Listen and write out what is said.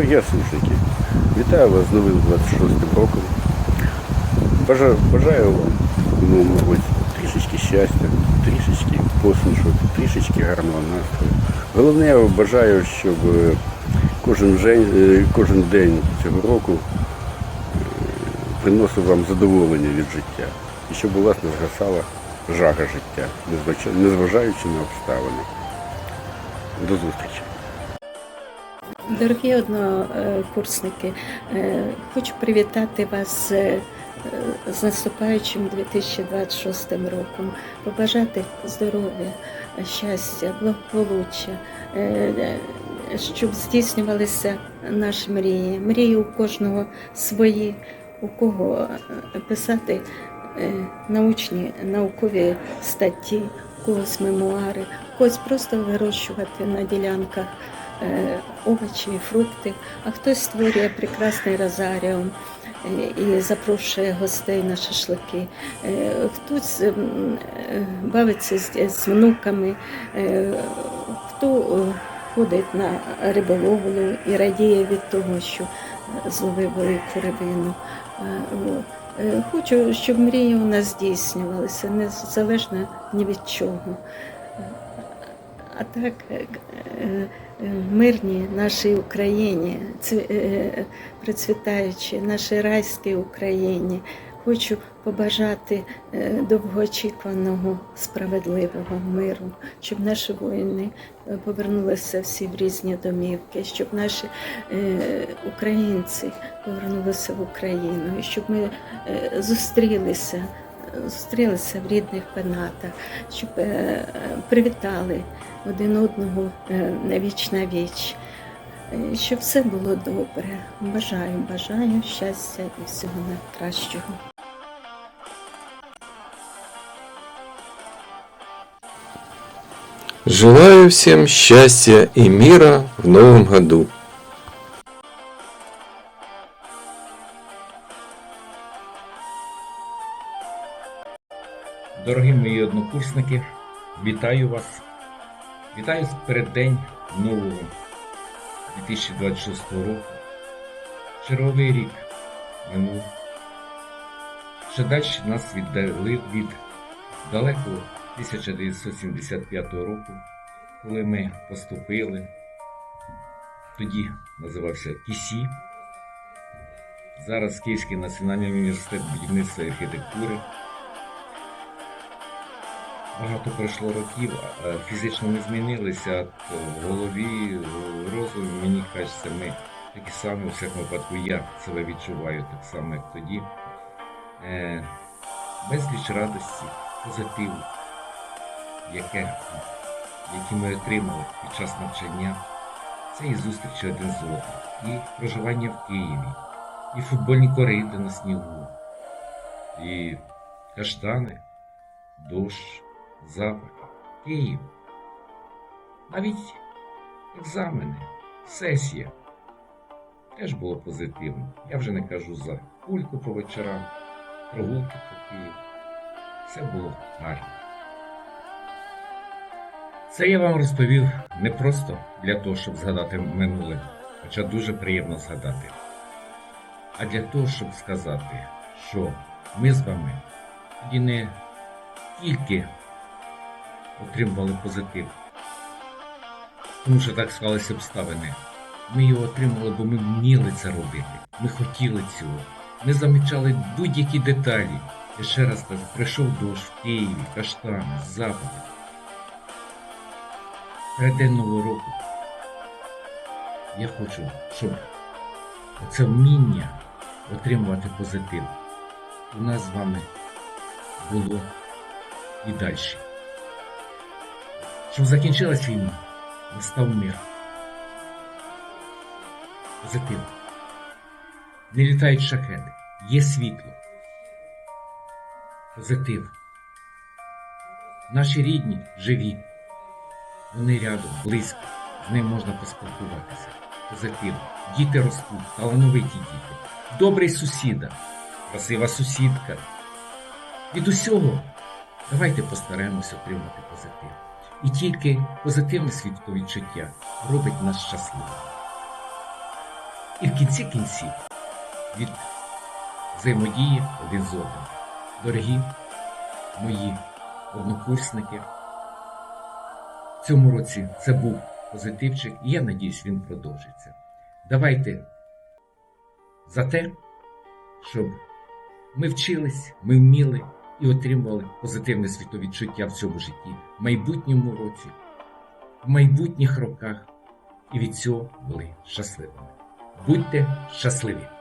Дорогі слушники, вітаю вас з новим 26 роком. Бажаю, вам в новому трішечки щастя, трішечки посмішок, трішечки гарного настрою. Головне, я бажаю, щоб е, кожен, жень- е, кожен день цього року е, приносив вам задоволення від життя. І щоб у вас не згасала жага життя, незважаючи на обставини. До зустрічі! Дорогі однокурсники, е, хочу привітати вас е, з наступаючим 2026 роком, побажати здоров'я, щастя, благополуччя, е, щоб здійснювалися наші мрії. Мрії у кожного свої, у кого писати научні, наукові статті, у когось мемуари, у когось просто вирощувати на ділянках овочі, фрукти, а хтось створює прекрасний розаріум е, і запрошує гостей на шашлики. Е, Хтось е, бавиться з, внуками, е, хто е, ходить на риболовлю і радіє від того, що е, зловив велику рибину. Е. Е, Хочу, щоб мрії у нас здійснювалися, незалежно ні від чого. А так, е, е, е, мирній нашій Україні, цві- процвітаючій нашій райській Україні. Хочу побажати довгоочікуваного справедливого миру, щоб наші воїни повернулися всі в різні домівки, щоб наші українці повернулися в Україну, щоб ми зустрілися, зустрілися в рідних пенатах, щоб е, привітали один одного е, на віч на віч. Е, Щоб все було добре. Бажаю, бажаю щастя і всього найкращого. Желаю всем счастья и мира в новом году. Дорогі мої однокурсники, вітаю вас. Вітаю з переддень нового 2026 року. Черговий рік минув. Ще далі нас віддали від далекого 1975 року, коли ми поступили. Тоді називався КІСІ. Зараз Київський національний університет будівництва і архітектури. Багато пройшло років, фізично не змінилися, то в голові, в розумі, мені кажеться, ми такі самі, у всякому випадку, я себе відчуваю так само, як тоді. Е, безліч радості, позитиву, яке, які ми отримали під час навчання. Це і зустрічі один з одним, і проживання в Києві, і футбольні кориди на снігу, і каштани, дощ, запах, Київ. Навіть екзамени, сесія теж було позитивно. Я вже не кажу за кульку по вечорам, прогулки по Києву. Все було гарно. Це я вам розповів не просто для того, щоб згадати минуле, хоча дуже приємно згадати, а для того, щоб сказати, що ми з вами тоді не тільки отримували позитив, тому що так склалися обставини. Ми його отримали, бо ми вміли це робити. Ми хотіли цього. Ми замічали будь-які деталі. Я ще раз кажу, прийшов дощ в Києві, каштани, запади. Перед року я хочу, щоб це вміння отримувати позитив у нас з вами було і далі. Щоб закінчилась війна, настав мир. Позитив. Не літають шахеди, є світло. Позитив. Наші рідні живі. Вони рядом, близько, з ним можна поспілкуватися. Позитив. Діти ростуть, талановиті діти. Добрий сусіда, красива сусідка. Від усього давайте постараємося отримати позитив. І тільки позитивне свідковідчуття робить нас щасливими. І в кінці кінців від взаємодії один з одним. Дорогі мої однокурсники, в цьому році це був позитивчик, і я надіюсь, він продовжиться. Давайте за те, щоб ми вчились, ми вміли і отримували позитивне світовідчуття в цьому житті, в майбутньому році, в майбутніх роках, і від цього були щасливими. Будьте щасливі!